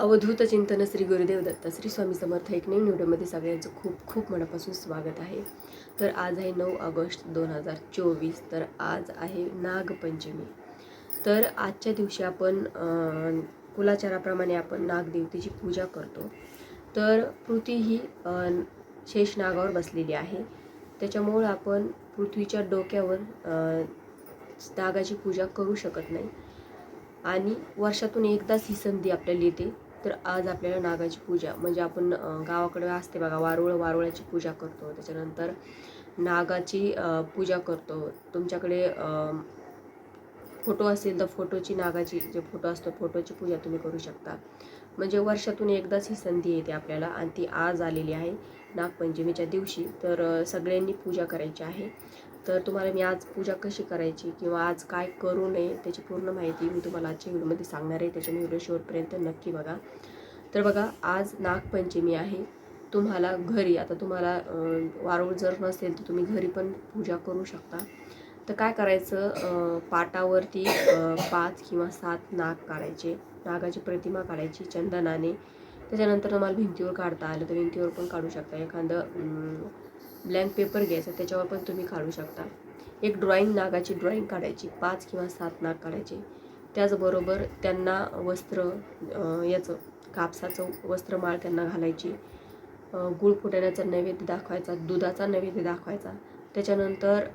अवधूत चिंतन श्री गुरुदेव दत्त श्री स्वामी समर्थ एक नवीन व्हिडिओमध्ये सगळ्यांचं खूप खूप मनापासून स्वागत आहे. तर आज आहे नऊ ऑगस्ट दोन हजार चोवीस तर आज आहे नागपंचमी. तर आजच्या दिवशी आपण कुलाचाराप्रमाणे आपण नागदेवतेची पूजा करतो. तर पृथ्वी ही शेष नागावर बसलेली आहे. त्याच्यामुळं आपण पृथ्वीच्या डोक्यावर नागाची पूजा करू शकत नाही. आणि वर्षातून एकदाच ही संधी आपल्याला येते. तर आज आपल्याला नागाची पूजा म्हणजे आपण गावाकडे असते बघा वारुळ वारुळाची पूजा करतो. त्याच्यानंतर नागाची पूजा करतो. तुमच्याकडे फोटो असेल तर फोटोची नागाची जे फोटो असतो फोटोची पूजा तुम्ही करू शकता. म्हणजे वर्षातून एकदाच ही संधी येते आपल्याला आणि ती आज आलेली आहे नागपंचमीच्या दिवशी. तर सगळ्यांनी पूजा करायची आहे. तर तुम्हाला मी आज पूजा कशी करायची किंवा आज काय करू नये त्याची पूर्ण माहिती मी तुम्हाला आजच्या व्हिडिओमध्ये सांगणार आहे. त्याच्यामुळे व्हिडिओ शेवटपर्यंत नक्की बघा. तर बघा आज नागपंचमी आहे. तुम्हाला घरी आता तुम्हाला वारूळ जर नसेल तर तुम्ही घरी पण पूजा करू शकता. तर काय करायचं? पाटावरती पाच किंवा सात नाग काढायचे. नागाची प्रतिमा काढायची चंदनाने. त्याच्यानंतर तुम्हाला भिंतीवर काढता आलं तर भिंतीवर पण काढू शकता. एखादं ब्लँक पेपर घ्यायचा त्याच्यावर पण तुम्ही काढू शकता. एक ड्रॉइंग नागाची ड्रॉइंग काढायची. पाच किंवा सात नाग काढायचे. त्याचबरोबर त्यांना वस्त्र याचं कापसाचं वस्त्रमाळ त्यांना घालायची. गुळ फुटाण्याचा नैवेद्य दाखवायचा दुधाचा नैवेद्य दाखवायचा. त्याच्यानंतर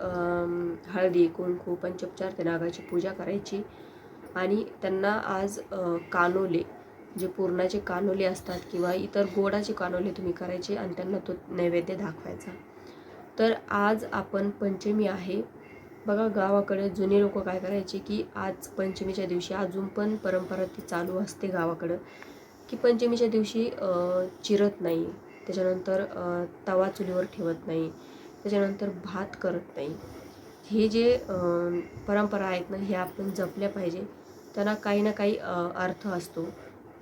हळदी कुंकू पंचोपचार त्या नागाची पूजा करायची. आणि त्यांना आज कानोले जे पूर्णाचे कानोले असतात किंवा इतर गोडाचे कानोले तुम्ही करायचे आणि त्यांना तो नैवेद्य दाखवायचा. तर आज आपण पंचमी आहे. बघा गावाकडे जुने लोक काय करायचे की आज पंचमीच्या दिवशी अजून पण परंपरा ती चालू असते गावाकडं. की पंचमीच्या दिवशी चिरत नाही. त्याच्यानंतर तवा चुलीवर ठेवत नाही. त्याच्यानंतर भात करत नाही. हे जे परंपरा आहेत ना हे आपण जपल्या पाहिजे. त्यांना काही ना काही अर्थ असतो.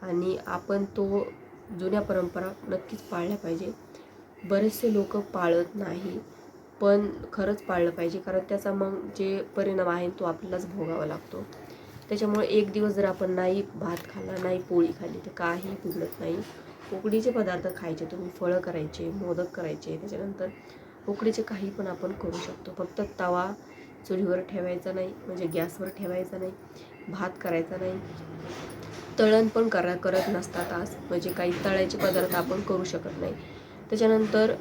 आणि आपण तो जुन्या परंपरा नक्कीच पाळल्या पाहिजे. बरेचसे लोक पाळत नाही पण खरंच पाळलं पाहिजे. कारण त्याचा मग जे परिणाम आहे तो आपल्यालाच भोगावा लागतो. त्याच्यामुळे एक दिवस जर आपण नाही भात खाल्ला नाही पोळी खाल्ली तर काही बिघडत नाही. उकडीचे पदार्थ खायचे तुम्ही फळं करायचे मोदक करायचे त्याच्यानंतर उकडीचे काही पण आपण करू शकतो. फक्त तवा चुलीवर ठेवायचा नाही म्हणजे गॅसवर ठेवायचा नाही भात करायचा नाही. तळण पण करा करत नसतात आज म्हणजे काही तळायचे पदार्थ आपण करू शकत नाही. त्याच्यानंतर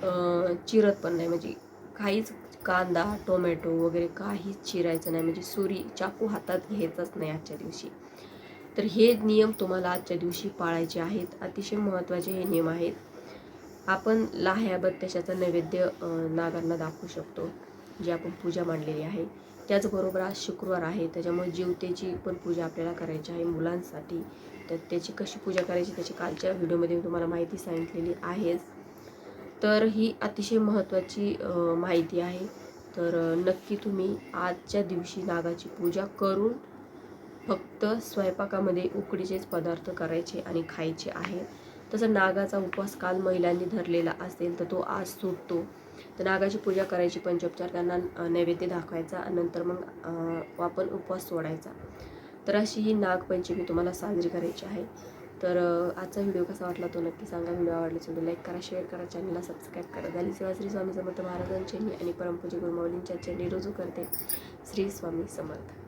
चिरत पण नाही म्हणजे काहीच कांदा टोमॅटो वगैरे काहीच चिरायचं नाही म्हणजे सुरी चाकू हातात घ्यायचाच नाही आजच्या दिवशी. तर हे नियम तुम्हाला आजच्या दिवशी पाळायचे आहेत. अतिशय महत्त्वाचे हे नियम आहेत. आपण लाह्या बत्त्याशाचा नैवेद्य नागांना दाखवू शकतो जी आपण पूजा मांडलेली आहे. त्याचबरोबर आज शुक्रवार आहे त्याच्यामुळे जीवतेची पण पूजा आपल्याला करायची आहे मुलांसाठी. तर त्याची कशी पूजा करायची त्याची कालच्या व्हिडिओमध्ये मी तुम्हाला माहिती सांगितलेली आहेच तर ही अतिशय महत्त्वाची माहिती आहे. तर नक्की तुम्ही आजच्या दिवशी नागाची पूजा करून फक्त स्वयंपाकामध्ये उकडीचेच पदार्थ करायचे आणि खायचे आहे. तसं नागाचा उपवास काल महिलांनी धरलेला असेल तर तो आज सुटतो. तर नागाची पूजा करायची पंचोपचार त्यांना नैवेद्य दाखवायचा आणि नंतर मग आपण उपवास सोडायचा. तर अशी ही नागपंचमी तुम्हाला साजरी करायची आहे. तर आजचा व्हिडिओ कसा वाटला तो नक्की सांगा. व्हिडिओ आवडला असेल लाईक करा शेअर करा चॅनलला सबस्क्राईब करा. झाली सेवा श्री स्वामी समर्थ महाराजांची आणि परमपूजी गुरुमाऊलींच्या चरणी रुजू करते. श्री स्वामी समर्थ.